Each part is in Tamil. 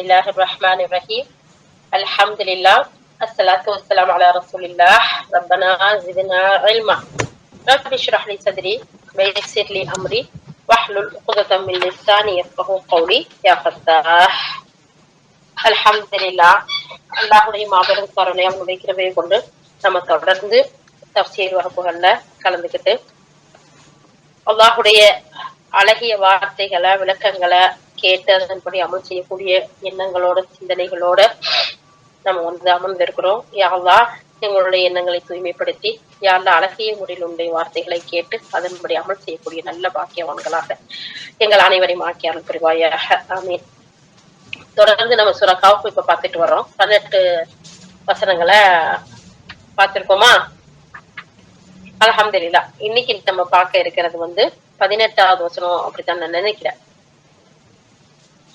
الله الرحمن الرحيم الحمد لله الصلاة والسلام على رسول الله ربنا زدنا علما رب اشرح لي صدري ويسر لي أمري واحلل عقدة من لساني يفقه قولي يا فتاح الحمد لله அல்லாஹுடைய மாபெரும் கருணை அவனுடைய கிருபையை கொண்டு நம்ம தொடர்ந்து தப்சீர் வகுப்புகள்ல கலந்துக்கிட்டு அல்லாஹுடைய அழகிய வார்த்தைகளை விளக்கங்களை கேட்டு அதன்படி அமல் செய்யக்கூடிய எண்ணங்களோட சிந்தனைகளோட நம்ம வந்து அமர்ந்திருக்கிறோம். யாழ்லா எங்களுடைய எண்ணங்களை தூய்மைப்படுத்தி யாழ்லா அழகிய முறையில் உடைய வார்த்தைகளை கேட்டு அதன்படி அமல் செய்யக்கூடிய நல்ல பாக்கியவான்களாக எங்கள் அனைவரையும் ஆக்கியார்கள் புரிவாயாக ஆமீன். தொடர்ந்து நம்ம சுரக்காவுக்கு இப்ப பார்த்துட்டு வர்றோம். பதினெட்டு வசனங்களை பார்த்திருக்கோமா? அலமதுல்லா இன்னைக்கு நம்ம பார்க்க இருக்கிறது வந்து பதினெட்டாவது வசனம் அப்படித்தான் நான் நினைக்கிறேன்.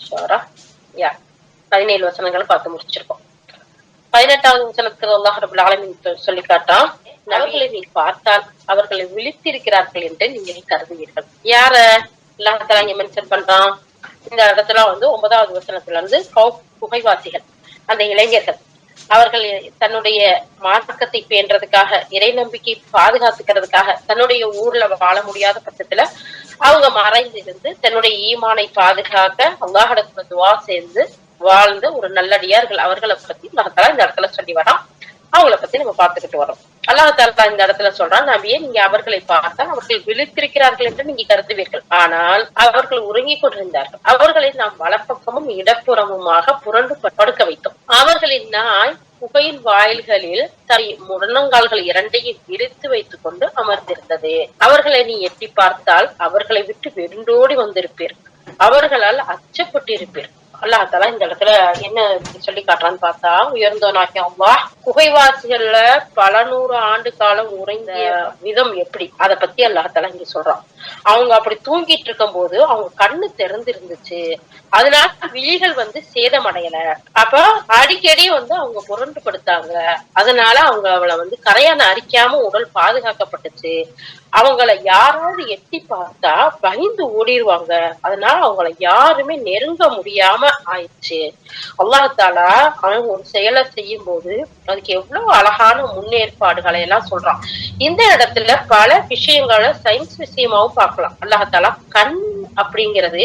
ஷோரா யா. பதினேழு வசனங்களை பார்த்து முடிச்சிருக்கோம். பதினெட்டாவது வசனத்துக்கு அல்லாஹ் ரபுல் ஆலமின் சொல்லி காட்டான் அவர்களை நீ பார்த்தால் அவர்களை விழித்திருக்கிறார்கள் என்று நீங்கள் கருதுவீர்கள். யார? அல்லாஹால இங்க மென்ஷன் பண்றான். இந்த இடத்துல வந்து ஒன்பதாவது வசனத்துல இருந்து புகைவாசிகள். அந்த இளைஞர்கள். அவர்கள் தன்னுடைய மார்க்கத்தை பேன்றதுக்காக இறை நம்பிக்கை பாதுகாத்துக்கிறதுக்காக தன்னுடைய ஊர்ல வாழ முடியாத பட்சத்துல அவங்க மறைந்திருந்து தன்னுடைய ஈமானை பாதுகாக்க அல்லாஹிடத்துல துவா சேர்ந்து வாழ்ந்த ஒரு நல்லடியார்கள் அவர்களை பத்தி மகத்தால இந்த இடத்துல சொல்லி வரோம் அவங்கள பத்தி நம்ம பாத்துக்கிட்டு வரோம் அல்லாஹால இந்த இடத்துல சொல்றான் நபியே நீங்க அவர்களை பார்த்தால் அவர்கள் விழித்திருக்கிறார்கள் என்று நீங்க கருதுவீர்கள். ஆனால் அவர்கள் உறங்கிக் கொண்டிருந்தார்கள். அவர்களை நாம் வலப்பக்கமும் இடப்புறமுமாக புரண்டு படுக்க வைத்தோம். அவர்களின் நாய் புகையின் வாயில்களில் தனி முழங்கால்கள் இரண்டையும் விரித்து வைத்துக் கொண்டு அமர்ந்திருந்தது. அவர்களை நீ எட்டி பார்த்தால் அவர்களை விட்டு வெருண்டோடி வந்திருப்பீர். அவர்களால் அச்சப்பட்டிருப்பீர். அல்லாஹால இந்த இடத்துல என்ன சொல்லி காட்டுறான்னு பார்த்தா உயர்ந்தோனாக்கி அவ்வா குகைவாசிகள்ல பல நூறு ஆண்டு காலம் உறைந்த விதம் எப்படி? அத பத்தி அல்லாஹால இங்க சொல்றான். அவங்க அப்படி தூங்கிட்டு இருக்கும் போது அவங்க கண்ணு திறந்து இருந்துச்சு அதனால விழிகள் வந்து சேதமடையல. அப்ப அடிக்கடி வந்து அவங்க புரண்டு படுத்தாங்க அதனால அவங்க அவளை வந்து கரையான அரிக்காம உடல் பாதுகாக்கப்பட்டுச்சு. அவங்கள யாராவது எட்டி பார்த்தா பயந்து ஓடிடுவாங்க அதனால அவங்கள யாருமே நெருங்க முடியாம ஆயிடுச்சு. அல்லாஹாலா அவன் ஒரு செயலை செய்யும் போது அதுக்கு எவ்வளவு அழகான முன்னேற்பாடுகளை எல்லாம் சொல்றான். இந்த இடத்துல பல விஷயங்களை சயின்ஸ் விஷயமாவும் பார்க்கலாம். அல்லாஹாலா கண் அப்படிங்கிறது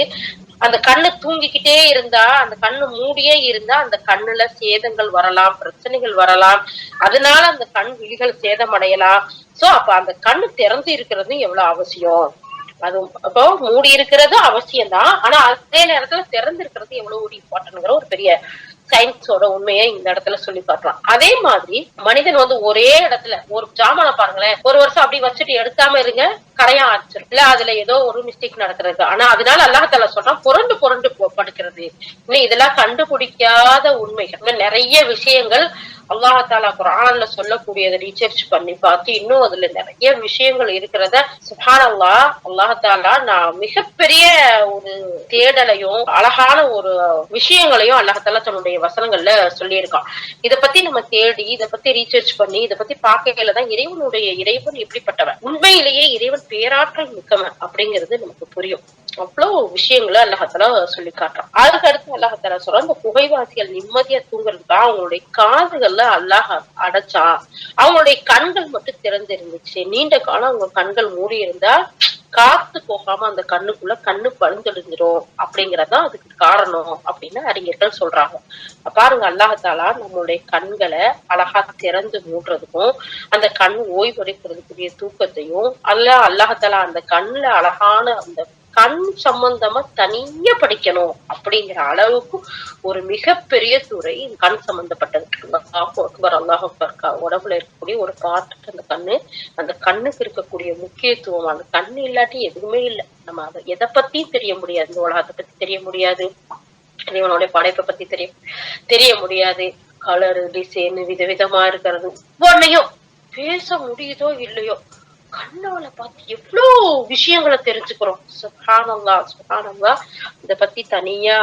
அந்த கண்ணு தூங்கிக்கிட்டே இருந்தா அந்த கண்ணு மூடியே இருந்தா அந்த கண்ணுல சேதங்கள் வரலாம் பிரச்சனைகள் வரலாம். அதனால அந்த கண் விழிகள் சேதமடையலாம். சோ அப்ப அந்த கண்ணு திறந்து இருக்கிறது எவ்வளவு அவசியம்? அது அப்போ மூடி இருக்கிறது அவசியம் தான் ஆனா அதே நேரத்துல திறந்து இருக்கிறது எவ்வளவு ஒரு இம்பார்ட்டன்ங்கிற ஒரு பெரிய சயின்ஸோட உண்மையை இந்த இடத்துல சொல்லி காட்டலாம் அதே மாதிரி மனிதன் வந்து ஒரே இடத்துல ஒரு ஜாமான பாருங்களேன் ஒரு வருஷம் அப்படி வச்சுட்டு எடுக்காம இருங்க கரையா ஆச்சிரும் இல்ல அதுல ஏதோ ஒரு மிஸ்டேக் நடக்கிறது. ஆனா அதனால அல்லாஹால சொல்றான் புரண்டு புரண்டு படுக்கிறது. இன்னும் இதெல்லாம் கண்டுபிடிக்காத உண்மைகள். இன்னும் நிறைய விஷயங்கள் அல்லாஹாலா குரான்ல சொல்லக்கூடியதை ரீசர்ச் பண்ணி பார்த்து இன்னும் அதுல நிறைய விஷயங்கள் இருக்கிறத சுஹான் அல்லா அல்லாஹாலா நான் மிகப்பெரிய ஒரு தேடலையும் அழகான ஒரு விஷயங்களையும் அல்லாஹாலா தன்னுடைய வசனங்கள்ல சொல்லியிருக்கான். இத பத்தி நம்ம தேடி இத பத்தி ரீசர்ச் பண்ணி இத பத்தி பார்க்கையில தான் இறைவனுடைய இறைவன் எப்படிப்பட்டவன் உண்மையிலேயே இறைவன் பேராற்றல் மிக்கவன் அப்படிங்கிறது நமக்கு புரியும். அவ்வளவு விஷயங்களை அல்லாஹால சொல்லி காட்டுறான். அதுக்கு அடுத்து அல்லாஹால சொல்ற அந்த புகைவாசிகள் நிம்மதியா தூங்குறதுக்கா அவங்களுடைய காதுகள்ல அல்லாஹ் அடைச்சான் அவங்களுடைய கண்கள் மட்டும் திறந்து இருந்துச்சு நீண்ட காலம் அவங்க கண்கள் மூடி இருந்தா காத்து போகாம அந்த கண்ணுக்குள்ள கண்ணு பழுந்தெழுந்துரும் அப்படிங்கறதான் அதுக்கு காரணம் அப்படின்னு அறிஞர்கள் சொல்றாங்க. பாருங்க அல்லாஹாலா நம்மளுடைய கண்களை அழகா திறந்து மூடுறதுக்கும் அந்த கண் ஓய்வடைக்கிறதுக்குரிய தூக்கத்தையும் அல்ல அல்லாஹாலா அந்த கண்ணுல அழகான அந்த கண் சம்பந்தமா தனியா படிக்கணும் அப்படிங்கிற அளவுக்கு ஒரு மிகப்பெரிய துறை கண் சம்பந்தப்பட்டது. அக்பர் அல்லாஹ் உடம்புல இருக்கக்கூடிய ஒரு பார்ட் அந்த கண்ணு அந்த கண்ணுக்கு இருக்கக்கூடிய முக்கியத்துவம் அந்த கண் இல்லாட்டி எதுவுமே இல்லை. நம்ம அதை எதை பத்தியும் தெரிய முடியாது. இந்த உலகத்தை பத்தி தெரிய முடியாது. இறைவனுடைய படைப்பை பத்தி தெரிய தெரிய முடியாது. கலரு டிசைன் விதவிதமா இருக்கிறது. ஒன்னையும் பேச முடியுதோ இல்லையோ கண்ணால பார்த்து எவ்வளோ விஷயங்களை தெரிஞ்சுக்கிறோம். சுகானந்தா சுகானந்தா இத பத்தி தனியா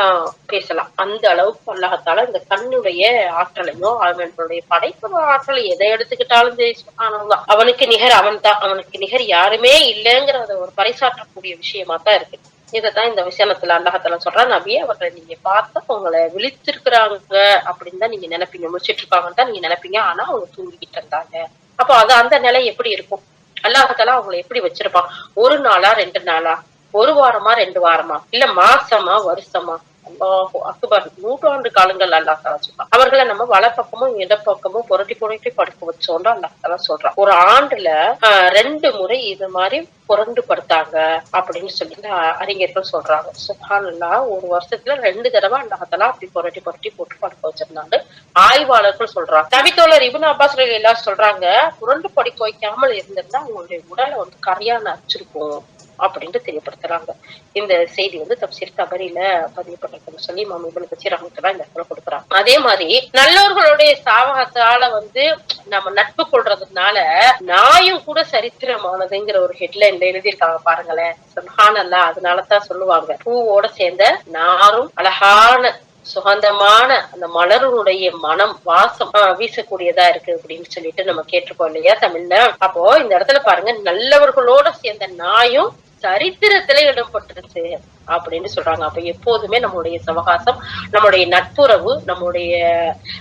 பேசலாம். அந்த அளவுக்கு அல்லாஹத்தால இந்த கண்ணுடைய ஆற்றலையும் அவனுடைய படைப்பு ஆற்றலை எதை எடுத்துக்கிட்டாலும் சரி சுகானந்தா அவனுக்கு நிகர் அவன் தான் அவனுக்கு நிகர் யாருமே இல்லைங்கிறத ஒரு பறைசாற்றக்கூடிய விஷயமா தான் இருக்கு. இததான் இந்த விசேனத்துல அல்லாஹத்துல சொல்றான் நபியே அவர்களை நீங்க பார்த்தா உங்களை விழித்திருக்கிறாங்க அப்படின்னு தான் நீங்க நினைப்பீங்க. முடிச்சிட்டு இருக்காங்கன்னு தான் நீங்க நினைப்பீங்க. ஆனா அவங்க தூங்கிட்டு இருந்தாங்க. அப்போ அது அந்த நிலை எப்படி இருக்கும்? அல்லாஹால அவங்களை எப்படி வச்சிருப்பான்? ஒரு நாளா ரெண்டு நாளா? ஒரு வாரமா ரெண்டு வாரமா? இல்ல மாசமா வருஷமா? அல்லாஹோ அக்பர் நூற்றாண்டு காலங்கள் அல்லாஹ் தலா சொல்றான் அவர்களை நம்ம வலப்பக்கமும் இடப்பக்கமும் புரட்டி புரட்டி படுக்க வச்சோம்னு அல்லாஹ் தலா சொல்றான். ஒரு ஆண்டுல ஆஹ், ரெண்டு முறை இது மாதிரி புரண்டு படுத்தாங்க அப்படின்னு சொல்லிட்டு அறிஞர்கள் சொல்றாங்க. சுஹானல்லா ஒரு வருஷத்துல ரெண்டு தடவை அல்லாஹலா அப்படி புரட்டி புரட்டி போட்டு படுக்க வச்சிருந்தாங்க. ஆய்வாளர்கள் சொல்றாங்க. தவித்தோழர் இபுன் அப்பாஸ் எல்லாம் சொல்றாங்க புரண்டு படுக்க வைக்காமல் இருந்திருந்தா அவங்களுடைய உடலை வந்து கரையான அச்சிருக்கும் அப்படின்ட்டு தெரியப்படுத்துறாங்க. இந்த செய்தி வந்து தப்சீர் தபரியில பதியப்பட்டிருக்குன்னு சொல்லி மாமி இபுன் கசீர் ரஹமத்துல்லா இந்த இடத்துல கொடுக்குறாங்க. அதே மாதிரி நல்லவர்களுடைய சாவகத்தால வந்து நம்ம நட்பு கொள்றதுனால நாயும் கூட சரித்திரமானதுங்கிற ஒரு ஹெட்லைன்ல எழுதியிருக்காங்க பாருங்களேன். சுல்ஹானல்லா அதனாலதான் சொல்லுவாங்க. பூவோட சேர்ந்த நாரும் அழகான சுகந்தமான அந்த மலருடைய மனம் வாசம் வீசக்கூடியதா இருக்கு அப்படின்னு சொல்லிட்டு நம்ம கேட்டிருக்கோம் இல்லையா தமிழ்ல? அப்போ இந்த இடத்துல பாருங்க நல்லவர்களோட சேர்ந்த நாயும் சரித்திரத்துல இடம்பட்டுருச்சு அப்படின்னு சொல்றாங்க. அப்ப எப்போதுமே நம்மளுடைய சவகாசம் நம்முடைய நட்புறவு நம்முடைய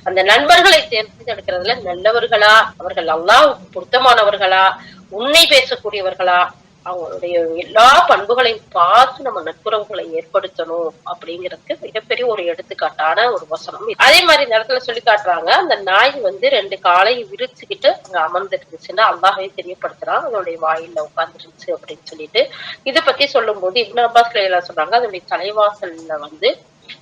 அந்த நண்பர்களை தேர்ந்தெடுக்கிறதுல நல்லவர்களா அவர்கள் அல்லாஹ்வுக்கு பொருத்தமானவர்களா உண்மை பேசக்கூடியவர்களா அவங்களுடைய எல்லா பண்புகளையும் பார்த்து நம்ம நட்புறவுகளை ஏற்படுத்தணும் அப்படிங்கிறதுக்கு மிகப்பெரிய ஒரு எடுத்துக்காட்டான ஒரு வசனம் அதே மாதிரி இந்த இடத்துல சொல்லி காட்டுறாங்க அந்த நாய் வந்து ரெண்டு காலை விரிச்சுக்கிட்டு அங்க அமர்ந்துருந்துச்சுன்னா அல்லாஹவே தெரியப்படுத்துறான் அதனுடைய வாயில உட்கார்ந்துருந்துச்சு அப்படின்னு சொல்லிட்டு. இதை பத்தி சொல்லும் போது இப்னு அப்பாஸ் சொல்றாங்க அதனுடைய தலைவாசல்ல வந்து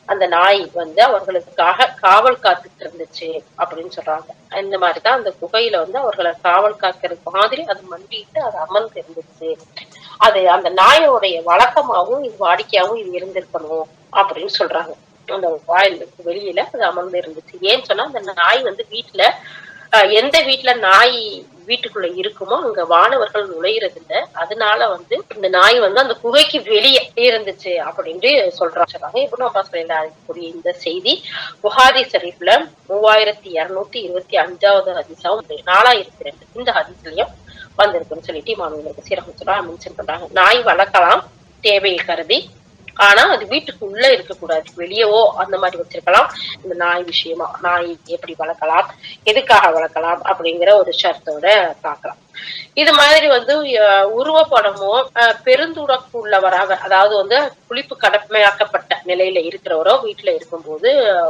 அந்த நாய் வந்து அவர்களுக்காக காவல் காத்துட்டு இருந்துச்சு அப்படின்னு சொல்றாங்க. இந்த மாதிரிதான் அந்த குகையில வந்து அவர்களை காவல் காக்கிற மாதிரி அது மண்டிட்டு அது அமர்ந்து இருந்துச்சு. அது அந்த நாயோடைய வழக்கமாவும் இது வாடிக்கையாவும் இது இருந்திருக்கணும் அப்படின்னு சொல்றாங்க. அந்த வாயிலுக்கு வெளியில அது அமர்ந்து இருந்துச்சு. ஏன்னு சொன்னா அந்த நாய் வந்து வீட்டுல எந்த வீட்டுல நாய் வீட்டுக்குள்ள இருக்குமோ அங்க வானவர்கள் நுழையிறது இல்ல அதனால வந்து இந்த நாய் வந்து அந்த குகைக்கு வெளியே இருந்துச்சு அப்படின்ட்டு சொல்றாங்க. சொல்றாங்க. இப்போ நம்ம சொல்லக்கூடிய இந்த செய்தி புகாரி ஷரீஃப்ல மூவாயிரத்தி இருநூத்தி இருபத்தி அஞ்சாவது ஹதீஸாவும் நாலாயிரத்தி ரெண்டு இந்த ஹதீஸ்லயும் வந்திருக்குன்னு சொல்லிட்டு மாணவர்களுக்கு சீரகத்துல மென்ஷன் பண்றாங்க. நாய் வளர்க்கலாம் தேவையை கருதி ஆனா அது வீட்டுக்குள்ள இருக்கக்கூடாது. வெளியவோ அந்த மாதிரி வச்சிருக்கலாம். இந்த நாய் விஷயமா நாய் எப்படி வளர்க்கலாம் எதுக்காக வளர்க்கலாம் அப்படிங்கிற ஒரு ஷர்த்தோட பார்க்கலாம். இது மாதிரி வந்து உருவப்படமோ பெருந்துடக்கு உள்ளவராக அதாவது வந்து குளிப்பு கடமையாக்கப்பட்ட நிலையில இருக்கிறவரோ வீட்டுல இருக்கும்போது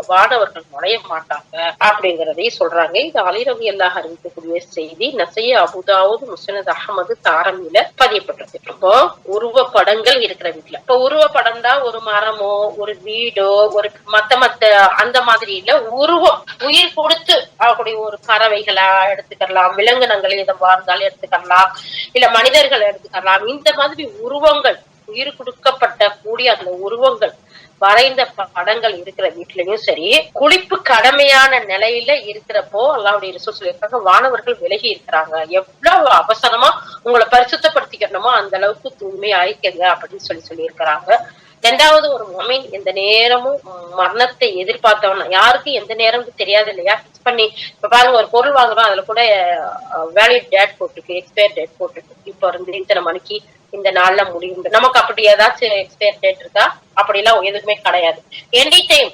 வானவர்கள் நுழைய மாட்டாங்க அப்படிங்கிறதையும் சொல்றாங்க. இது அலிரவி எல்லாம் அறிவிக்கக்கூடிய செய்தி. நசைய அபுதாவது முசனத் அகமது தாரமில பதியப்பட்டிருக்கு. இப்போ உருவப்படங்கள் இருக்கிற வீட்டுல இப்போ படம் தான் ஒரு மரமோ ஒரு வீடோ ஒரு மத்த மத்த அந்த மாதிரி இல்ல. உருவம் உயிர் கொடுத்து ஆகக்கூடிய ஒரு பறவைகளா எடுத்துக்கலாம் விலங்கினங்கள் எதுவா இருந்தாலும் எடுத்துக்கலாம். இல்ல மனிதர்கள் எடுத்துக்கலாம். இந்த மாதிரி உருவங்கள் உயிர் கொடுக்கப்பட்ட கூடிய அந்த உருவங்கள் வரைந்த படங்கள் இருக்கிற வீட்லயும் சரி குளிப்பு கடமையான நிலையில இருக்கிறப்போ அல்லாவுடைய ரிசோர்ஸ் சொல்லியிருக்காங்க வானவர்கள் விலகி இருக்கிறாங்க. எவ்வளவு அவசரமா உங்களை பரிசுத்தப்படுத்திக்கணுமோ அந்த அளவுக்கு தூய்மை ஆயிக்கங்க அப்படின்னு சொல்லி சொல்லியிருக்கிறாங்க. ரெண்டாவது ஒரு மொமெண்ட் எந்த நேரமும் மரணத்தை எதிர்பார்த்தவன யாருக்கும் எந்த நேரம் தெரியாது இல்லையா? ஃபிக்ஸ் பண்ணி இப்ப பாருங்க ஒரு பொருள் வாங்குறோம் அதுல கூட வேலிட் டேட் போட்டிருக்கு எக்ஸ்பயர் டேட் போட்டிருக்கு. இப்ப இருந்து இத்தனை மணிக்கு இந்த நாள்ல முடியும். நமக்கு அப்படி ஏதாச்சும் எக்ஸ்பயர் டேட் இருக்கா அப்படிலாம் எதுவுமே கிடையாது. எனி டைம்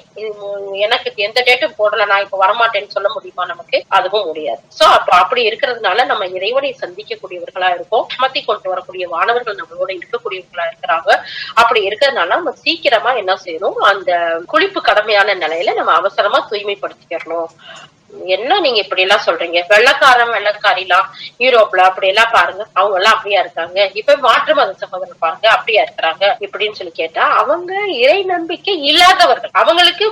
எனக்கு எந்த டேட்டும் போடல நான் இப்ப வரமாட்டேன்னு சொல்ல முடியுமா நமக்கு? அதுவும் முடியாது. சோ அப்ப அப்படி இருக்கிறதுனால நம்ம இறைவனை சந்திக்கக்கூடியவர்களா இருக்கோம் மத்தி கொண்டு வரக்கூடிய மாணவர்கள் நம்மளோட இருக்கக்கூடியவர்களா இருக்கிறாங்க. அப்படி இருக்கிறதுனால நம்ம சீக்கிரமா என்ன செய்யணும்? அந்த குளிப்பு கடமையான நிலையில நம்ம அவசரமா தூய்மைப்படுத்திக்கிறணும். என்ன நீங்க இப்படி எல்லாம் சொல்றீங்க? வெள்ளக்காரன் வெள்ளக்காரிலாம் யூரோப்ல அப்படி எல்லாம் பாருங்க. அவங்க எல்லாம் அப்படியா இருக்காங்க? இப்ப மாற்று மத சகோதரர் பாருங்க அப்படியா இருக்கிறாங்க? இப்படின்னு சொல்லி கேட்டா அவங்க இறை நம்பிக்கை இல்லாதவர்கள். அவங்களுக்கு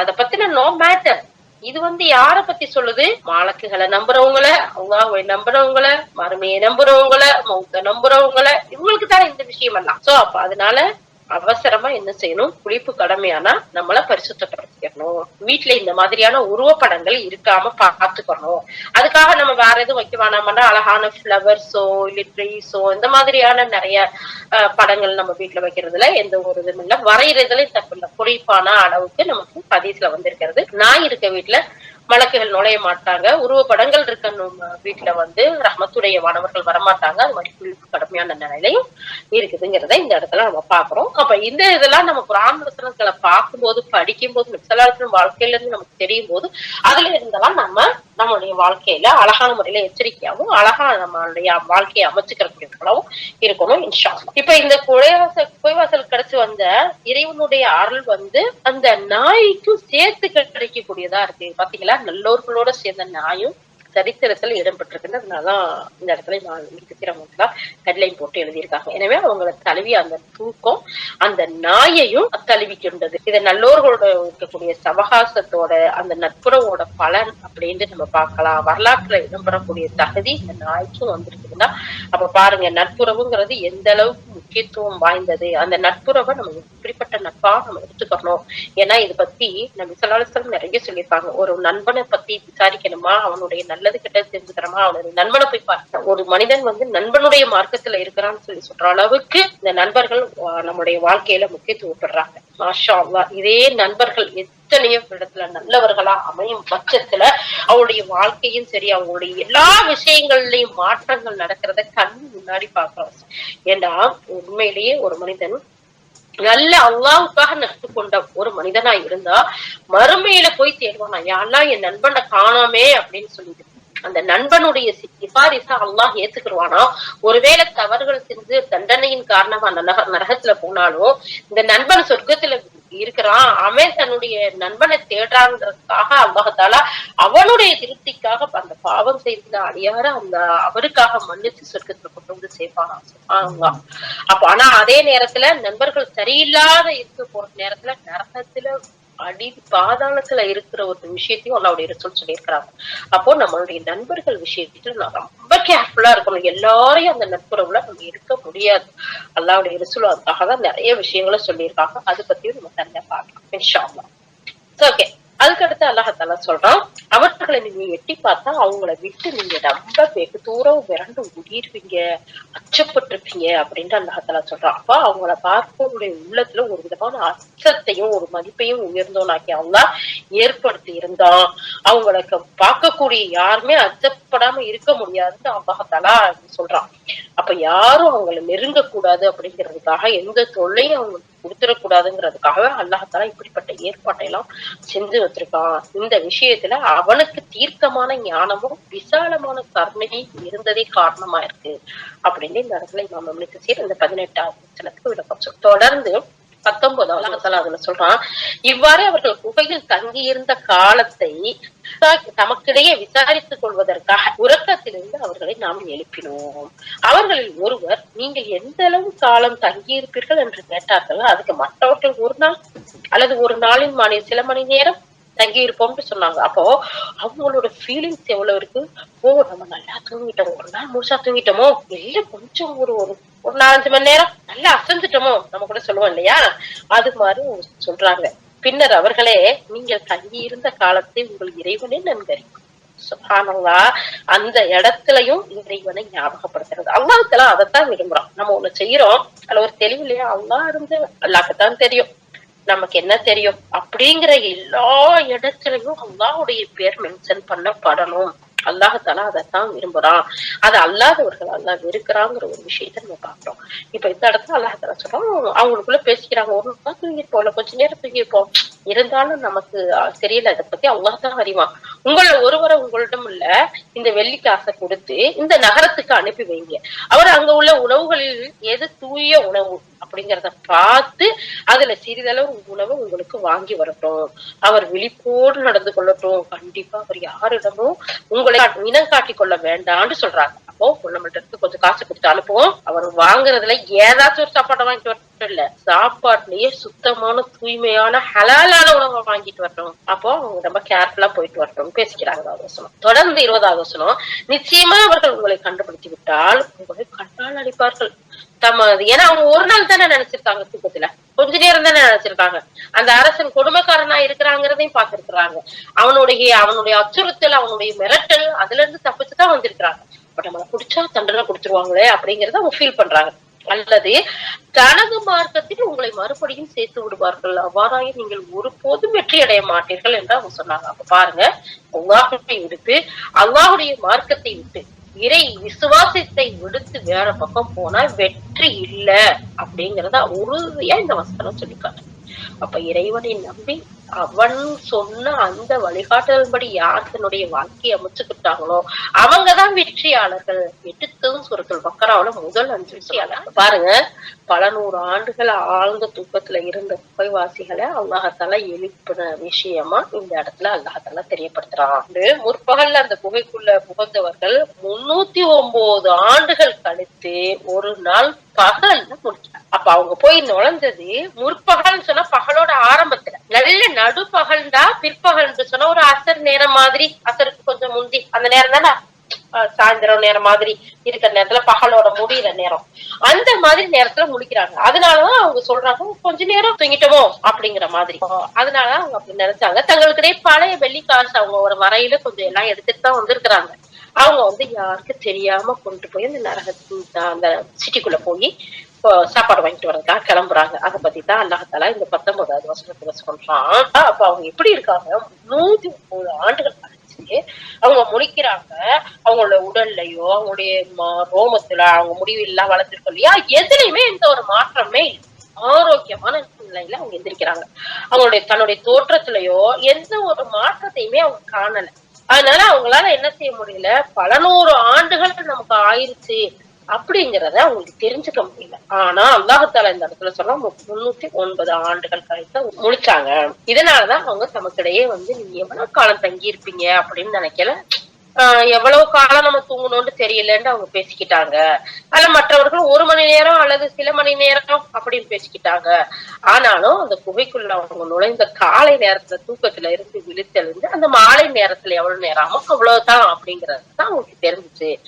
அத பத்தின நோ மேட்டர் இது வந்து யார பத்தி சொல்லுது? மாலக்குகளை நம்புறவங்கள அவங்க நம்புறவங்கள மறுமையை நம்புறவங்கள மௌத்த நம்புறவங்கள. இவங்களுக்கு தானே இந்த விஷயம் எல்லாம் சோ அப்ப அதனால அவசரமா என்ன செய்யணும்? குளிப்பு கடமையானா நம்மள பரிசுத்தப்படுத்திக்கணும். வீட்டுல இந்த மாதிரியான உருவப்படங்கள் இருக்காம பாத்துக்கணும் அதுக்காக நம்ம வேற எதுவும் வைக்க வேணாமன்னா அழகான பிளவர்ஸோ இல்ல ட்ரீஸோ இந்த மாதிரியான நிறைய படங்கள் நம்ம வீட்டுல வைக்கிறதுல எந்த ஒரு இதுவும் இல்ல. வரைகிறதுல தப்பு இல்லை. குறிப்பான அளவுக்கு நமக்கு பதிவுல வந்திருக்கிறது. நான் இருக்க வீட்டுல மலக்குகள் நுழைய மாட்டாங்க. உருவப்படங்கள் இருக்க வீட்டுல வந்து ரஹமத்துடைய மாணவர்கள் வரமாட்டாங்க. அது மாதிரி குறிப்பு கடுமையான நிலையும் இருக்குதுங்கிறத இந்த இடத்துல நம்ம பாக்குறோம் அப்ப இந்த இதெல்லாம் நம்ம குரான் வசனங்களை பார்க்கும்போது படிக்கும்போது நிச்சலாத்தின் வாழ்க்கையில இருந்து நமக்கு தெரியும் போது அதுல இருந்தெல்லாம் நம்ம நம்மளுடைய வாழ்க்கையில அழகான முறையில எச்சரிக்கையாகவும் அழகா நம்மளுடைய வாழ்க்கையை அமைச்சுக்கிறக்கூடியவர்களாகவும் இருக்கணும் இன்ஷா இப்ப இந்த குழைவாசல் குழைவாசல் கிடைச்சு வந்த இறைவனுடைய அருள் வந்து அந்த நாய்க்கும் சேர்த்து கிடைக்கக்கூடியதா இருக்கு. பாத்தீங்களா? நல்லோர்களோட சேர்ந்த நாயும் சரித்திரத்துல இடம்பெற்றிருக்குன்னு அதனாலதான் இந்த இடத்துல நான் இருக்கிறவங்க ஹெட்லைன் போட்டு எழுதியிருக்காங்க. எனவே அவங்கள தழுவி அந்த தூக்கம் அந்த நாயையும் தழுவி கொண்டது இதை நல்லோர்களோட இருக்கக்கூடிய சவகாசத்தோட அந்த நட்புறவோட பலன் அப்படின்னு நம்ம பார்க்கலாம். வரலாற்றுல இடம்பெறக்கூடிய தகுதி இந்த நாய்க்கும் வந்திருக்குதுன்னா அப்ப பாருங்க நட்புறவுங்கிறது எந்த அளவுக்கு முக்கியத்துவம் வாய்ந்தது? அந்த நட்புறவை நம்ம எப்படிப்பட்ட நட்பா நம்ம எடுத்துக்கணும் ஏன்னா இதை பத்தி நம்ம விசலாலசலம் நிறைய சொல்லியிருப்பாங்க. ஒரு நண்பனை பத்தி விசாரிக்கணுமா? அவனுடைய நல்ல நல்லது கெட்டது தரமா அவனுடைய நண்பனை போய் பார்க்க ஒரு மனிதன் வந்து நண்பனுடைய மார்க்கத்துல இருக்கிறான்னு சொல்லி சொல்ற அளவுக்கு இந்த நண்பர்கள் நம்முடைய வாழ்க்கையில முக்கியத்துவப்படுறாங்க மாஷா இதே நண்பர்கள் எத்தனையோ இடத்துல நல்லவர்களா அமையும் பட்சத்துல அவருடைய வாழ்க்கையும் சரி அவங்களுடைய எல்லா விஷயங்கள்லயும் மாற்றங்கள் நடக்கிறத கண் முன்னாடி பாக்குறோம் ஏன்னா உண்மையிலேயே ஒரு மனிதன் நல்ல அல்லாவுக்காக நட்பு கொண்ட ஒரு மனிதனா இருந்தா மறுமையில போய் தேடுவானா? யாரெல்லாம் என் நண்பனை காணாமே அப்படின்னு சொல்லிட்டு. அந்த நண்பனுடைய சிபாரிசா அல்லாஹ் ஏத்துக்கிடுவானா? ஒருவேளை தவறுகள் செஞ்சு தண்டனையின் காரணமா நரக நரகத்துல போனாலும் இந்த நண்பன் சொர்க்கத்துல இருக்கிறான் அவன் தன்னுடைய நண்பனை தேடுறான்றதுக்காக அல்லாஹால அவனுடைய திருப்திக்காக அந்த பாவம் செய்த அடியார அந்த அவருக்காக மன்னிச்சு சொர்க்கத்துல கொண்டு வந்து சேர்ப்பானா? அப்ப ஆனா அதே நேரத்துல நண்பர்கள் சரியில்லாத இருக்க போற நேரத்துல நரகத்துல அடி பாதாளத்துல இருக்கிற ஒரு விஷயத்தையும் அல்லாவுடைய ரிசல்ட் சொல்லியிருக்கிறாங்க. அப்போ நம்மளுடைய நண்பர்கள் விஷயத்துல நான் ரொம்ப கேர்ஃபுல்லா இருக்கணும். எல்லாரையும் அந்த நட்புறவுல நம்ம இருக்க முடியாது. அல்லாவுடைய ரிசல்ட் அதுக்காக தான் நிறைய விஷயங்களை சொல்லியிருக்காங்க. அது பத்தியும் நம்ம தனியா பார்க்கலாம். ஓகே அதுக்கடுத்து அல்லாஹால சொல்றான் அவர்களை நீங்க எட்டி பார்த்தா அவங்கள விட்டு நீங்க ரொம்ப வெகு தூரம் விரண்டு ஓடிடுவீங்க அச்சப்பட்டிருப்பீங்க அப்படின்ட்டு அல்லாஹால சொல்றான். அப்ப அவங்கள பார்ப்பவருடைய உள்ளத்துல ஒரு விதமான அச்சத்தையும் ஒரு மதிப்பையும் உயர்ந்தோனாக்கி அவங்க ஏற்படுத்தி இருந்தான். அவங்களுக்கு பார்க்கக்கூடிய யாருமே அச்சப்படாம இருக்க முடியாதுன்னு அல்லாஹாலா சொல்றான். அப்ப யாரும் அவங்களை நெருங்க கூடாது அப்படிங்கிறதுக்காக எந்த தொல்லையும் அவங்களுக்கு கொடுத்துடக்கூடாதுங்கிறதுக்காக அல்லாஹால இப்படிப்பட்ட ஏற்பாட்டை எல்லாம் செஞ்சு வச்சிருக்கான். இந்த விஷயத்துல அவனுக்கு தீர்க்கமான ஞானமும் விசாலமான கருணையும் இருந்ததே காரணமா இருக்கு அப்படின்னு இந்த இடத்துல இமாம் இப்னு கசீர் இந்த பதினெட்டாவது வசனத்துக்கு விளக்கம் சொல் தொடர்ந்து பத்தொன்பதாவது அதுல சொல்றான் இவ்வாறு அவர்கள் குகையில் தங்கியிருந்த காலத்தை தமக்கிடையே விசாரித்துக் கொள்வதற்காக உறக்கத்திலிருந்து அவர்களை நாம் எழுப்பினோம். அவர்களில் ஒருவர் நீங்கள் எந்த அளவு காலம் தங்கியிருப்பீர்கள்? என்று கேட்டார்கள்? அதுக்கு மற்றவர்கள் ஒரு நாள் அல்லது ஒரு நாளின் மணி சில மணி நேரம் தங்கி இருப்போம்னு சொன்னாங்க. அப்போ அவங்களோட ஃபீலிங்ஸ் எவ்வளவு இருக்கு? ஓ நம்ம நல்லா தூங்கிட்டோம். ஒரு நாள் முழுசா தூங்கிட்டோமோ? இல்ல கொஞ்சம் ஒரு ஒரு ஒரு நாலஞ்சு மணி நேரம் நல்லா அசந்துட்டோமோ? நம்ம கூட சொல்லுவோம் இல்லையா? அது மாதிரி சொல்றாங்க. பின்னர் அவர்களே நீங்கள் தங்கி இருந்த காலத்தை உங்கள் இறைவனே நன்கறியும் சுபானல்லா அந்த இடத்துலயும் இறைவனை ஞாபகப்படுத்துறது. அல்லாஹ்க்கெல்லாம் அதைத்தான் விரும்புறோம் நம்ம ஒண்ணு செய்யறோம். அதுல ஒரு தெளிவு இல்லையா? அல்லா இருந்து அல்லாஹ்க்குத்தான் தெரியும். நமக்கு என்ன தெரியும்? அப்படிங்கிற எல்லா இடத்துலயும் அல்லாவுடைய பேர் மென்ஷன் பண்ணப்படணும். அல்லாஹால அதைத்தான் விரும்புறான். அது அல்லாதவர்கள் அல்லாஹ் வெறுக்கிறாங்கிற ஒரு விஷயத்த நம்ம பாக்குறோம் இப்ப இந்த இடத்துல அல்லாஹால சொல்றோம் அவங்களுக்குள்ள பேசிக்கிறாங்க. ஒரு நாள் தூங்கிருப்போம் இல்ல கொஞ்ச நேரம் தூங்கிருப்போம் இருந்தாலும் நமக்கு தெரியல. அதை பத்தி அல்லாஹ் தான் அறிவான். உங்கள ஒருவரை உங்களிடம் உள்ள இந்த வெள்ளி காசை கொடுத்து இந்த நகரத்துக்கு அனுப்பி வைங்க. அவர் அங்க உள்ள உணவுகளில் எது தூய உணவு அப்படிங்கிறத பார்த்து அதுல சிறிதளவு உணவு உங்களுக்கு வாங்கி வரட்டும். அவர் விழிப்போடு நடந்து கொள்ளட்டும். கண்டிப்பா அவர் யாரிடமும் உங்களை இனம் காட்டிக் கொள்ள வேண்டாம்னு சொல்றாங்க. அப்போ நம்மள்ட்ட இருந்து கொஞ்சம் காசு கொடுத்து அனுப்புவோம். அவர் வாங்குறதுல ஏதாச்சும் ஒரு சாப்பாட்டை வாங்கிட்டு வரட்டும் இல்ல. சாப்பாட்டுலயே சுத்தமான தூய்மையான ஹலாலான உணவை வாங்கிட்டு வரட்டும். அப்போ அவங்க ரொம்ப கேர்ஃபுல்லா போயிட்டு வரட்டும் பேசிக்கிறாங்க ஆலோசனம் தொடர்ந்து இருபதாவது ஆலோசனம் நிச்சயமா அவர்கள் உங்களை கண்டுபிடித்து விட்டால் உங்களை கண்டால் அடிப்பார்கள். தம ஏன்னா அவங்க ஒரு நாள் தானே நினைச்சிருக்காங்க தூக்கத்துல. கொஞ்ச நேரம் தானே நினைச்சிருக்காங்க. அந்த அரசன் கொடுமைக்காரனா இருக்கிறாங்கிறதையும் பார்த்திருக்கிறாங்க. அவனுடைய அவனுடைய அச்சுறுத்தல் அவனுடைய மிரட்டல் அதுல இருந்து தப்பிச்சுதான் வந்திருக்கிறாங்க. பட் நம்மளை பிடிச்சா தண்டனை கொடுத்துருவாங்களே அப்படிங்கறத அவங்க ஃபீல் பண்றாங்க. அல்லது தனது மார்க்கத்தில் உங்களை மறுபடியும் சேர்த்து விடுவார்கள். அவ்வாறாக நீங்கள் ஒருபோதும் வெற்றி அடைய மாட்டீர்கள் என்று அவங்க சொன்னாங்க. அப்ப பாருங்க அல்லாஹுடைய விடுத்து அல்லாஹுடைய மார்க்கத்தை விட்டு இறை விசுவாசத்தை விடுத்து வேற பக்கம் போனா வெற்றி இல்லை அப்படிங்கறத உறுதியா இந்த வசனம் சொல்லிக்காட்டு. அப்ப இறைவனை நம்பி அவன் சொன்ன அந்த வழிகாட்டுதல்படி யார் தன்னுடைய வாழ்க்கையை அமைச்சுக்கிட்டாங்களோ அவங்கதான் வெற்றியாளர்கள். எடுத்ததும் சுரத்தில் பக்கராவில முதல் அஞ்சு வெற்றியாளர். பாருங்க பல நூறு ஆண்டுகள் ஆழ்ந்த தூக்கத்துல இருந்த குகைவாசிகளை அல்லாஹால எழுப்பின விஷயமா இந்த இடத்துல அல்லாஹால தெரியப்படுத்துறான். முற்பகல்ல அந்த குகைக்குள்ள புகுந்தவர்கள் முன்னூத்தி ஒன்பது ஆண்டுகள் கழித்து ஒரு நாள் பகல்ல முடிச்சாங்க அப்ப அவங்க போய் நுழைஞ்சது முற்பகல்னு சொன்னா பகலோட ஆரம்பத்துல. நல்ல நடுப்பகல்டா பிற்பகல் சொன்னா ஒரு அசர் நேரம் மாதிரி அசருக்கு கொஞ்சம் முந்தி அந்த நேரம் தானே? சாயந்தரம் நேரம் மாதிரி இருக்கிற நேரத்துல பகலோட முடியிற நேரம். அந்த மாதிரி நேரத்துல முடிக்கிறாங்க அதனாலதான் அவங்க சொல்றாங்க கொஞ்ச நேரம் தூங்கிட்டோமோ? அப்படிங்கிற மாதிரி. அதனாலதான் அவங்க அப்படி நினைச்சாங்க. தங்களுக்கிடையே பழைய வெள்ளி காசு அவங்க ஒரு வரையில கொஞ்சம் எல்லாம் எடுத்துட்டு தான் வந்திருக்கிறாங்க. அவங்க வந்து யாருக்கு தெரியாம கொண்டு போய் அந்த நரகத்து அந்த சிட்டிக்குள்ள போய் சாப்பாடு வாங்கிட்டு வரதுக்காக கிளம்புறாங்க. அதை பத்தி தான் அல்லாஹால இந்த பத்தொன்பதாவது வசனத்துல சொல்றான். அப்ப அவங்க எப்படி இருக்காங்க? நூத்தி முப்பது ஆண்டுகள் கழிச்சு அவங்க முடிக்கிறாங்க அவங்களோட உடல்லையோ அவங்களுடைய ரோமத்துல அவங்க முடிவு எல்லாம் வளர்த்துருக்கோம் இல்லையா? எதுலையுமே எந்த ஒரு மாற்றமே இல்லை. ஆரோக்கியமான நிலையில அவங்க எந்திரிக்கிறாங்க. அவங்களுடைய தன்னுடைய தோற்றத்திலயோ எந்த ஒரு மாற்றத்தையுமே அவங்க காணல. அதனால அவங்களால என்ன செய்ய முடியல? பல நூறு ஆண்டுகள் நமக்கு ஆயிருச்சு. அப்படிங்கிறத அவங்களுக்கு தெரிஞ்சுக்க முடியல. ஆனா அல்லாஹத்தால இந்த இடத்துல சொன்னா முன்னூத்தி ஒன்பது ஆண்டுகள் கழித்து முடிச்சாங்க. இதனாலதான் அவங்க தமக்கிடையே வந்து நீங்க எவ்வளவு காலம் தங்கி இருப்பீங்க அப்படின்னு நினைக்கல. ஆஹ் எவ்வளவு காலம் நம்ம தூங்கணும்னு தெரியலன்னு அவங்க பேசிக்கிட்டாங்க. அதுல மற்றவர்கள் ஒரு மணி நேரம் அல்லது சில மணி நேரம் அப்படின்னு பேசிக்கிட்டாங்க. ஆனாலும் அந்த குகைக்குள்ள அவங்க நுழைந்த காலை நேரத்துல தூக்கத்துல இருந்து விழித்தெழுந்து அந்த மாலை நேரத்துல எவ்வளவு நேரமோ? அவ்வளவுதான் அப்படிங்கறது தான் அவங்களுக்கு தெரிஞ்சுச்சு.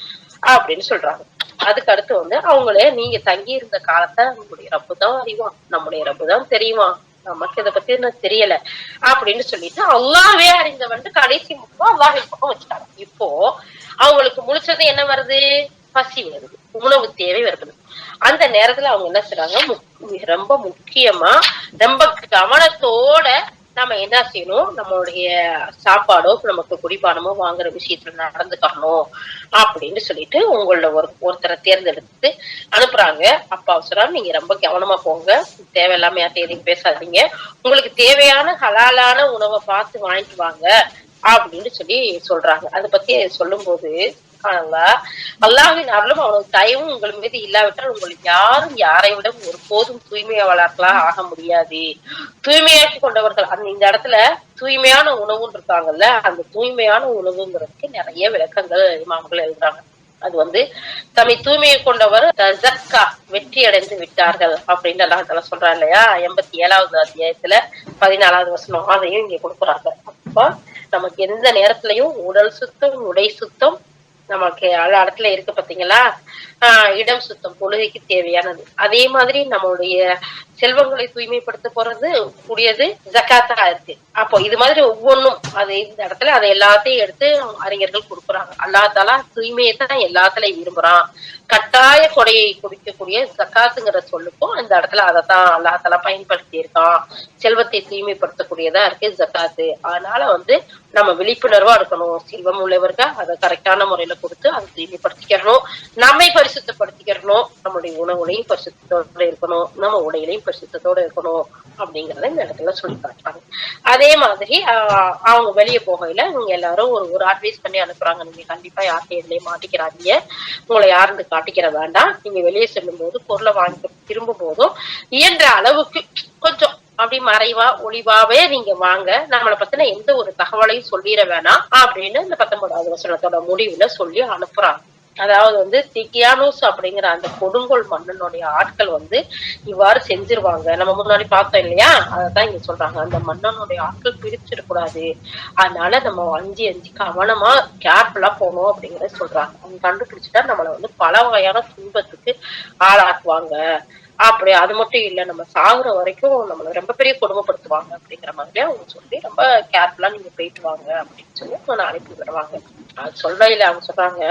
அப்படின்னு சொல்றாங்க. அதுக்கு அடுத்து வந்து அவங்களே நீங்க தங்கி இருந்த காலத்தை நம்முடைய ரப்பு தான் அறிவான். நம்முடைய ரப்பு தான் தெரியுமா நமக்கு இதை பத்தி என்ன தெரியல. அப்படின்னு சொல்லிட்டு அல்லாவே அறிந்தவன் கடைசி முக்கம் அல்லாஹ் பக்கம் வச்சுட்டாங்க. இப்போ அவங்களுக்கு முழிச்சது என்ன வருது? பசி வருது. உணவு தேவை வருது. அந்த நேரத்துல அவங்க என்ன செய்றாங்க? மு- ரொம்ப முக்கியமா ரொம்ப கவனத்தோட நம்ம என்ன செய்யணும்? நம்மளுடைய சாப்பாடோ நமக்கு குடிபானமோ வாங்குற விஷயத்துல நடந்துக்கணும் அப்படின்னு சொல்லிட்டு உங்களோட ஒரு ஒருத்தரை தேர்ந்தெடுத்து அனுப்புறாங்க. அப்பா அவசரம் நீங்க ரொம்ப கவனமா போங்க. தேவையில்லாம யார்கிட்ட எதையும் பேசாதீங்க. உங்களுக்கு தேவையான ஹலாலான உணவை பார்த்து வாங்கிட்டு வாங்க. அப்படின்னு சொல்லி சொல்றாங்க. அதை பத்தி சொல்லும்போது போது அல்லாவின் அருளும் அவனுக்கு தயவும் உங்கள் மீது இல்லாவிட்டால் உங்களுக்கு யாரும் யாரை விட ஒரு போதும் தூய்மையா தூய்மையாளர்களாக ஆக முடியாது. தூய்மையாக்கி கொண்டவர்கள் அந்த இந்த இடத்துல தூய்மையான உணவுன்னு இருக்காங்கல்ல அந்த தூய்மையான உணவுங்கிறதுக்கு நிறைய விளக்கங்கள் இமாம்கள் எழுதுறாங்க. அது வந்து தம்மை தூய்மையை கொண்டவர் தசக்கா வெற்றி அடைந்து விட்டார்கள் அப்படின்னு அல்லாஹ் தஆலா சொல்றான் இல்லையா? எண்பத்தி ஏழாவது அத்தியாயத்துல பதினாலாவது வசனம் அதையும் இங்க கொடுக்குறாங்க. அப்போ நமக்கு எந்த நேரத்திலையும் உடல் சுத்தம் உடை சுத்தம் நமக்கு எல்லா இடத்துல இருக்கு பாத்தீங்களா? ஆஹ் இடம் சுத்தம் பொழுதுக்கு தேவையானது. அதே மாதிரி நம்மளுடைய செல்வங்களை தூய்மைப்படுத்த போறது கூடியது ஜக்காத்தா இருக்கு. அப்போ இது மாதிரி ஒவ்வொன்றும் அது இந்த இடத்துல அதை எல்லாத்தையும் எடுத்து அறிஞர்கள் கொடுக்குறாங்க. அல்லா தாலா தூய்மையை தான் எல்லாத்துலயும் விரும்புறான். கட்டாய கொடையை குடிக்கக்கூடிய ஜக்காத்துங்கிற சொல்லுக்கும் இந்த இடத்துல அதை தான் அல்லா தாலா பயன்படுத்தி இருக்கான் செல்வத்தை தூய்மைப்படுத்தக்கூடியதா இருக்கு ஜக்காத்து. அதனால வந்து நம்ம விழிப்புணர்வா இருக்கணும். செல்வம் உள்ளவர்கள் அதை கரெக்டான முறையில கொடுத்து அதை தூய்மைப்படுத்திக்கிறணும் நம்மை பரிசுத்தப்படுத்திக்கிறணும் நம்மளுடைய உணவுலையும் பரிசுத்தத்தோட இருக்கணும். நம்ம உடையிலையும் பரிசுத்தத்தோட இருக்கணும் அப்படிங்கறத இந்த இடத்துல சொல்லி காட்டுறாங்க அதே மாதிரி அவங்க வெளியே போகையில இவங்க எல்லாரும் ஒரு ஒரு அட்வைஸ் பண்ணி அனுப்புறாங்க. நீங்க கண்டிப்பா யார்கிட்ட எதுலயும் மாட்டிக்கிறாதீங்க உங்களை யாருந்து காட்டிக்கிற வேண்டாம். நீங்க வெளியே செல்லும் போது பொருளை வாங்கி திரும்பும் போதும் இயன்ற அளவுக்கு கொஞ்சம் அப்படி மறைவா ஒளிவாவே நீங்க வாங்க. நம்மளை பத்தின எந்த ஒரு தகவலையும் சொல்லிட வேணாம் அப்படின்னு இந்த பத்தொன்பதாவது வசனத்தோட முடிவுல சொல்லி அனுப்புறாங்க. அதாவது வந்து திகியானோஸ் அப்படிங்கிற அந்த கொடுங்கோல் மன்னனுடைய ஆட்கள் வந்து இவ்வாறு செஞ்சிருவாங்க. நம்ம முன்னாடி பார்த்தோம் இல்லையா? அததான் இங்க சொல்றாங்க. அந்த மன்னனுடைய ஆட்கள் பிரிச்சிடக்கூடாது. அதனால நம்ம அஞ்சு அஞ்சு கவனமா கேர்ஃபுல்லா போகணும் அப்படிங்கறத சொல்றாங்க. அவங்க கண்டுபிடிச்சிட்டா நம்மளை வந்து பல வகையான துன்பத்துக்கு ஆளாக்குவாங்க. அப்படி அது மட்டும் இல்ல நம்ம சாகுற வரைக்கும் நம்மள ரொம்ப பெரிய கொடுமைப்படுத்துவாங்க அப்படிங்கிற மாதிரி அவங்க சொல்லி ரொம்ப கேர்ஃபுல்லா நீங்க போயிட்டு வாங்க அப்படின்னு சொல்லி அவங்க அனுப்பி வருவாங்க அது சொல்றையில அவங்க சொல்றாங்க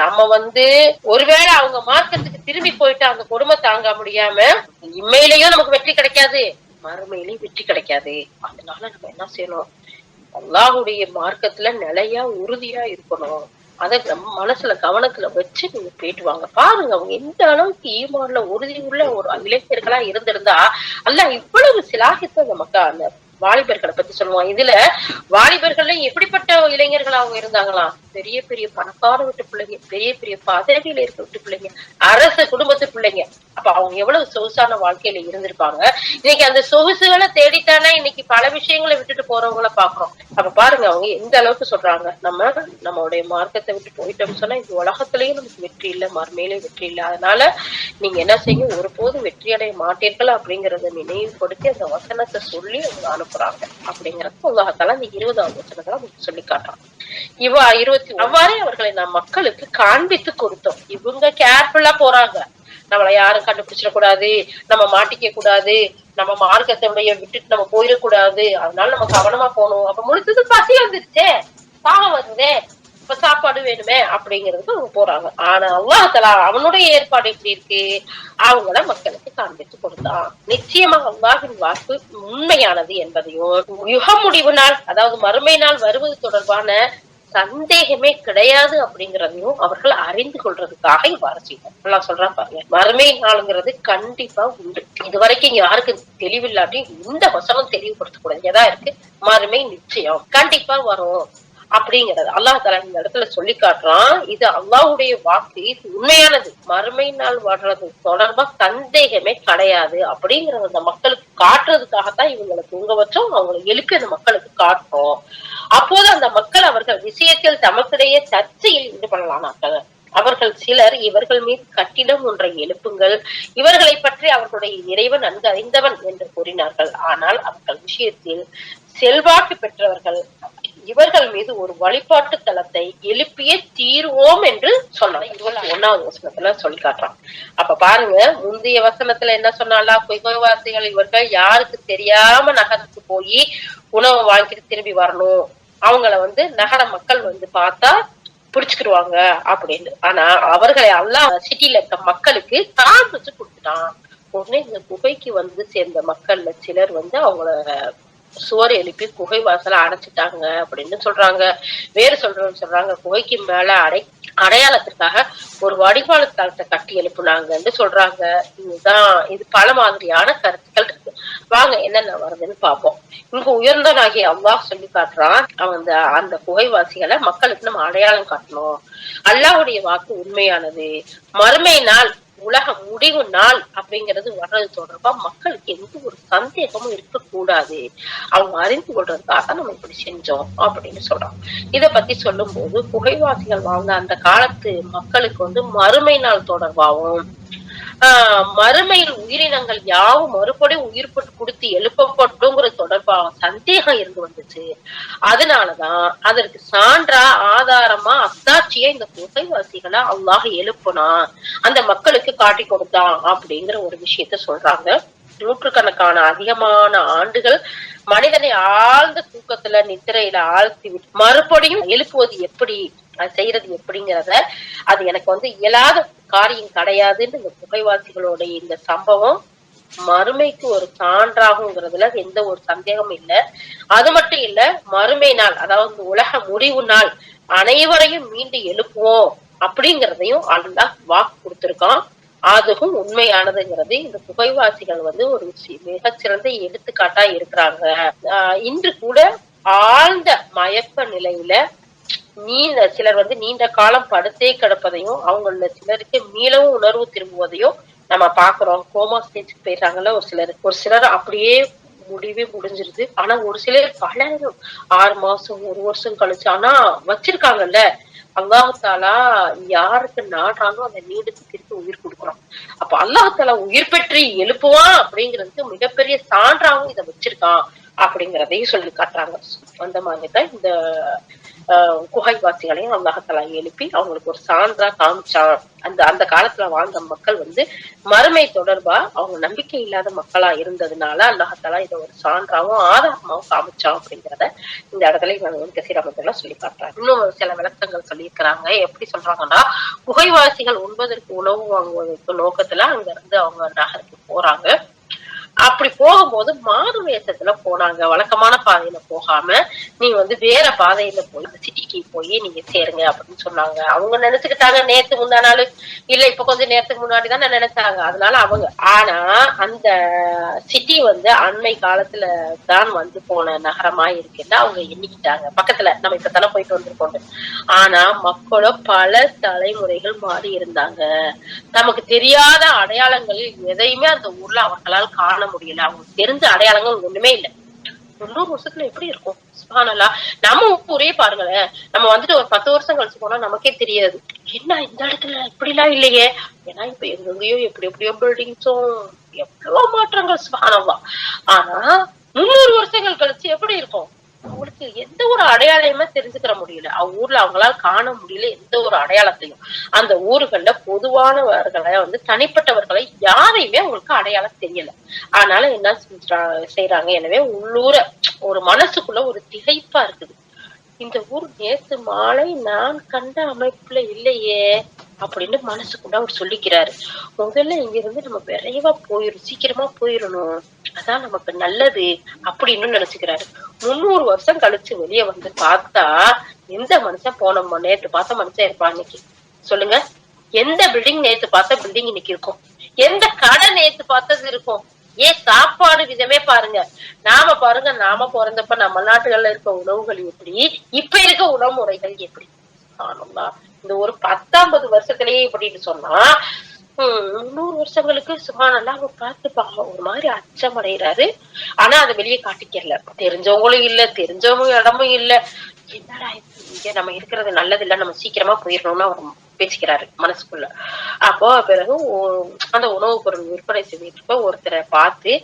நம்ம வந்து ஒருவேளை அவங்க மார்க்கத்துக்கு திரும்பி போயிட்டு அந்த கொடுமை தாங்க முடியாம இம்மையிலயும் நமக்கு வெற்றி கிடைக்காது. மறுமையிலையும் வெற்றி கிடைக்காது. அதனால நம்ம என்ன செய்யணும்? அல்லாஹுடைய மார்க்கத்துல நிலையா உறுதியா இருக்கணும். அதை நம்ம மனசுல கவனத்துல வச்சு நீங்க போயிட்டு வாங்க பாருங்க அவங்க எந்த அளவுக்கு ஈமான்ல உறுதி உள்ள ஒரு இளைஞர்களா இருந்திருந்தா அல்ல இவ்வளவு சிலாகித்த நமக்கு அந்த வாலிபர்களை பத்தி சொல்லுவோம். இதுல வாலிபர்கள்ல எப்படிப்பட்ட இளைஞர்கள் அவங்க இருந்தாங்களாம் பெரிய பெரிய பணக்கார வீட்டு பிள்ளைங்க பெரிய பெரிய பதவியில இருக்க வீட்டு பிள்ளைங்க அரசு குடும்பத்து பிள்ளைங்க. அப்ப அவங்க எவ்வளவு சொகுசான வாழ்க்கையில இருந்திருப்பாங்க. இன்னைக்கு அந்த சொகுசுகளை தேடித்தானே இன்னைக்கு பல விஷயங்களை விட்டுட்டு போறவங்கள பாக்குறோம் அப்ப பாருங்க அவங்க எந்த அளவுக்கு சொல்றாங்க? நம்ம நம்மளுடைய மார்க்கத்தை விட்டு போயிட்டோம்னு சொன்னா இந்த உலகத்திலயும் நமக்கு வெற்றி இல்லை மறுமையிலயும் வெற்றி இல்லை. அதனால நீங்க என்ன செய்யும் ஒருபோதும் வெற்றி அடைய மாட்டீர்கள் அப்படிங்கறத நினைவு கொடுத்து அந்த வசனத்தை சொல்லி அவங்க போறாங்க அப்படிங்கறது உலகத்தால அந்த இருபதாவது வசனத்துல அவங்க சொல்லி காட்டுறான் இவ இருபத்தி அவ்வாறே அவர்களை நம் மக்களுக்கு காண்பித்து கொடுத்தோம். இவங்க கேர்ஃபுல்லா போறாங்க. நம்மள யாரும் கண்டுபிடிச்சிட கூடாது நம்ம மாட்டிக்க கூடாது நம்ம மார்க்கத்தை விட்டுட்டு நம்ம போயிடக்கூடாது. அதனால நம்ம கவனமா போகணும். அப்ப முழுத்தது பசி வந்துருச்சே. தாகம் வருதே. இப்ப சாப்பாடு வேணுமே அப்படிங்கிறதுக்கு அவங்க போறாங்க. ஆனா அல்லாஹலா அவனுடைய ஏற்பாடு எப்படி இருக்கு? அவங்கள மக்களுக்கு காண்பித்து கொடுத்தான். நிச்சயமா அல்லாஹின் வாக்கு உண்மையானது என்பதையும் யுக முடிவு நாள் அதாவது மறுமை நாள் வருவது தொடர்பான சந்தேகமே கிடையாது அப்படிங்கறதையும் அவர்கள் அறிந்து கொள்றதுக்காக இவ்வாறு செய்வோம் நல்லா சொல்றான் பாருங்க மறுமை நாளுங்கிறது கண்டிப்பா உண்டு. இது வரைக்கும் யாருக்கு தெளிவில்லாட்டி இந்த வசனம் தெளிவுபடுத்த இருக்கு? மறுமை நிச்சயம். கண்டிப்பா வரும். அப்படிங்கறது. அல்லாஹ் தலா இந்த இடத்துல சொல்லி காட்டுறான். இது அல்லாஹுடைய வாக்கு. இது உண்மையானது. மறுமை நாள் வர்றது தொடர்பா சந்தேகமே கிடையாது. அப்படிங்கறத அந்த மக்களுக்கு காட்டுறதுக்காகத்தான் இவங்களை தூங்க வச்சோம். அவங்களை எழுப்பி அந்த மக்களுக்கு காட்டுறோம். அப்போது அந்த மக்கள் அவர்கள் விஷயத்தில் தமக்கிடையே சர்ச்சையில் ஈடுபடலானார்கள். அவர்கள் சிலர் இவர்கள் மீது கட்டிடம் ஒன்றை எழுப்புங்கள். இவர்களை பற்றி அவர்களுடைய இறைவன் நன்கு அறிந்தவன் என்று கூறினார்கள். ஆனால் அவர்கள் விஷயத்தில் செல்வாக்கு பெற்றவர்கள். இவர்கள் மீது ஒரு வழிபாட்டு தளத்தை எழுப்பிய தீர்வோம் என்று சொன்னாங்க ஒன்னாவது வசனத்துல சொல்லி காட்டுறான். அப்ப பாருங்க முந்தைய வசனத்துல என்ன சொன்னாலா குகைவாசிகள் இவர்கள் யாருக்கு தெரியாம நகரத்துக்கு போய் உணவு வாங்கிட்டு திரும்பி வரணும். அவங்கள வந்து நகர மக்கள் வந்து பார்த்தா பிடிச்சுக்கிடுவாங்க அப்படின்னு. ஆனா அவர்களை எல்லாம் சிட்டில இருக்க மக்களுக்கு தான் வச்சு கொடுத்துட்டான். உடனே இந்த குகைக்கு வந்து சேர்ந்த மக்கள்ல சிலர் வந்து அவங்கள சுவர் எழுப்பி குகை வாசல அடைச்சிட்டாங்க அப்படின்னு சொல்றாங்க. வேறு சொல்றவங்க சொல்றாங்க குகைக்கு மேல அடை அடையாளத்திற்காக ஒரு வடிவால தளத்தை கட்டி எழுப்புனாங்கன்னு சொல்றாங்க. இதுதான் இது பல மாதிரியான கருத்துக்கள் இருக்கு. வாங்க என்னென்ன வருதுன்னு பார்ப்போம். இங்க உயர்ந்தனாகி அல்லாஹ் சொல்லி காட்டுறான் அவன் அந்த அந்த குகைவாசிகளை மக்களுக்கு நம்ம அடையாளம் காட்டணும். அல்லாஹுடைய வாக்கு உண்மையானது. மறுமை நாள் உலக முடிவு நாள் அப்படிங்கிறது வர்றது தொடர்பா மக்களுக்கு எந்த ஒரு சந்தேகமும் இருக்கக்கூடாது. அவங்க அறிந்து கொள்றதுக்காக நம்ம இப்படி செஞ்சோம் அப்படின்னு சொல்றோம். இதை பத்தி சொல்லும் போது புகைவாசிகள் வாழ்ந்த அந்த காலத்து மக்களுக்கு வந்து மறுமை நாள் தொடர்பாகவும் ஆஹ் மறுமையில் உயிரினங்கள் யாவும் மறுபடி உயிர் கொடுத்து எழுப்பப்பட்டுங்கிற தொடர்பாக சந்தேகம் இருந்து வந்துச்சு. அதனாலதான் அதற்கு சான்றா ஆதாரமா அத்தாட்சியா இந்த குகைவாசிகளை அல்லாஹ் எழுப்புனா அந்த மக்களுக்கு காட்டி கொடுத்தான் அப்படிங்கிற ஒரு விஷயத்த சொல்றாங்க. நூற்றுக்கணக்கான அதிகமான ஆண்டுகள் மனிதனை ஆழ்ந்த தூக்கத்துல நித்திரையில ஆழ்த்தி விட்டு மறுபடியும் எழுப்புவது எப்படி அது செய்யறது எப்படிங்கிறத அது எனக்கு வந்து இயலாத காரியம் கிடையாதுன்னு இந்த புகைவாசிகளுடைய இந்த சம்பவம் மறுமைக்கு ஒரு சான்றாகுங்கிறதுல எந்த ஒரு சந்தேகமும் இல்ல. அது மட்டும் இல்ல மறுமை நாள் அதாவது உலக முடிவு நாள் அனைவரையும் மீண்டு எழுப்புவோம் அப்படிங்கிறதையும் அல்லாஹ் வாக்கு கொடுத்திருக்கான். அதுவும் உண்மையானதுங்கிறது இந்த புகைவாசிகள் வந்து ஒரு மிகச்சிறந்த எடுத்துக்காட்டா இருக்கிறாங்க. இன்று கூட ஆழ்ந்த மயக்க நிலையில நீண்ட சிலர் வந்து நீண்ட காலம் படுத்தே கிடப்பதையும் அவங்கள சிலருக்கு மீளவும் உணர்வு திரும்புவதையும் நம்ம பாக்குறோம் கோமா ஸ்டேஜ்க்கு போயிடுறாங்கல்ல ஒரு சிலர். ஒரு சிலர் அப்படியே முடிவே முடிஞ்சிருது. ஆனா ஒரு சிலர் பல ஆறு மாசம் ஒரு வருஷம் கழிச்சு ஆனா வச்சிருக்காங்கல்ல அல்லாஹாலா யாருக்கு நாடுறானோ அந்த நீடுக்கு திருப்பி உயிர் கொடுக்குறோம் அப்ப அல்லாஹாலா உயிர் பெற்று எழுப்புவான் அப்படிங்கிறதுக்கு மிகப்பெரிய சான்றாவும் இதை வச்சிருக்கான் அப்படிங்கிறதையும் சொல்லி காட்டுறாங்க. அந்த மாதிரிதான் இந்த குகைவாசிகளையும் அல்லாஹத்தலா எழுப்பி அவங்களுக்கு ஒரு சான்றா காமிச்சான் அந்த அந்த காலத்துல வாழ்ந்த மக்கள் வந்து மறுமை தொடர்பா அவங்க நம்பிக்கை இல்லாத மக்களா இருந்ததுனால அல்லாஹத்தலா இதை ஒரு சான்றாவும் ஆதாரமாவும் காமிச்சான் அப்படிங்கிறத இந்த இடத்துல இவங்க வந்து கசீராமத்தெல்லாம் சொல்லி காட்டுறாங்க. இன்னும் சில விளக்கங்கள் சொல்லியிருக்கிறாங்க. எப்படி சொல்றாங்கன்னா குகைவாசிகள் உண்பதற்கு உணவு வாங்குவதற்கு நோக்கத்துல அங்க இருந்து அவங்க நகருக்கு போறாங்க. அப்படி போகும்போது மாறு வேஷத்துல போனாங்க. வழக்கமான பாதையில போகாம நீ வந்து வேற பாதையில போய் சிட்டிக்கு போய் நீங்க சேருங்க அப்படின்னு சொன்னாங்க. அவங்க நினைச்சுக்கிட்டாங்க நேத்து முந்தா நாள். இல்ல இப்ப கொஞ்சம் நேரத்துக்கு முன்னாடி தான் நினைச்சாங்க. அதனால அவங்க ஆனா அந்த சிட்டி வந்து அண்மை காலத்துல தான் வந்து போன நகரமா இருக்குன்னு அவங்க எண்ணிக்கிட்டாங்க. பக்கத்துல நம்ம இப்ப தானே போயிட்டு வந்திருக்கோம். ஆனா மக்களும் பல தலைமுறைகள் மாறி இருந்தாங்க. நமக்கு தெரியாத அடையாளங்கள் எதையுமே அந்த ஊர்ல அவர்களால் காண முடியல. அவங்களுக்கு தெரிஞ்ச அடையாளங்கள் ஒண்ணுமே இல்ல. முன்னூறு வருஷத்துல எப்படி இருக்கும்? சுபானல்லா நம்ம ஊரே பாருங்களேன். நம்ம வந்துட்டு ஒரு பத்து வருஷம் கழிச்சு போனா நமக்கே தெரியாது. என்ன இந்த இடத்துல இப்படி எல்லாம் இல்லையே? ஏன்னா இப்ப எங்கெங்கயோ எப்படி எப்படியோ பில்டிங்ஸும் எவ்வளவு மாற்றங்கள் சுபானவா ஆனா முன்னூறு வருஷங்கள் கழிச்சு எப்படி இருக்கும்? அவங்களுக்கு எந்த ஒரு அடையாளமே தெரிஞ்சுக்கிற முடியல. அவங்க ஊர்ல அவங்களால காண முடியல எந்த ஒரு அடையாளத்தையும். அந்த ஊர்கள்ல பொதுவானவர்களை வந்து தனிப்பட்டவர்களை யாரையுமே அவங்களுக்கு அடையாளம் தெரியல. அதனால என்ன செய்யறாங்க எனவே உள்ளூர ஒரு மனசுக்குள்ள ஒரு திகைப்பா இருக்குது. இந்த ஊர் நேத்து மாலை நான் கண்ட அமைப்புல இல்லையே. அப்படின்னு மனசுக்குள்ள அவர் சொல்லிக்கிறாரு. முதல்ல இங்க இருந்து நம்ம விரைவா போயிரும் சீக்கிரமா போயிடணும் அதான் நமக்கு நல்லது அப்படின்னு நினைச்சுக்கிறாரு. முந்நூறு வருஷம் கழிச்சு வெளியே வந்து பார்த்தா எந்த மனுஷன் போன நேற்று நேத்து பார்த்த மனுஷன் இருப்பான் இன்னைக்கு. சொல்லுங்க. எந்த பில்டிங் நேத்து பார்த்த பில்டிங் இன்னைக்கு இருக்கும்? எந்த கடை நேத்து பார்த்தது இருக்கும்? ஏன் சாப்பாடு விதமே பாருங்க. நாம பாருங்க நாம பிறந்தப்ப நம்ம நாட்டுகள்ல இருக்க உணவுகள் எப்படி இப்ப இருக்க உணவு முறைகள் எப்படி? ஆனந்தா இந்த ஒரு பத்தாம்பது வருஷத்திலேயே இப்படின்னு சொன்னா ஹம், முந்நூறு வருஷங்களுக்கு நல்லா அவங்க பார்த்துப்பாங்க. ஒரு மாதிரி அச்சம் அடைகிறாரு ஆனா அதை வெளியே காட்டிக்கல. தெரிஞ்சவங்களும் இல்ல தெரிஞ்சவங்க இடமும் இல்ல. என்னடா இங்க நம்ம இருக்கிறது நல்லது இல்ல நம்ம சீக்கிரமா போயிடணும்னு அவர் பேசிக்கிறாரு மனசுக்குள்ள. அப்போ பிறகு அந்த உணவுப் பொருள் விற்பனை செஞ்சுட்டு இருக்க ஒருத்தரை பார்த்து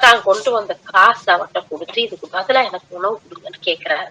தான் கொண்டு வந்த காசு அவர்கிட்ட கொடுத்து இதுக்கு பதிலா எனக்கு உணவு கொடுங்கன்னு கேக்குறாரு.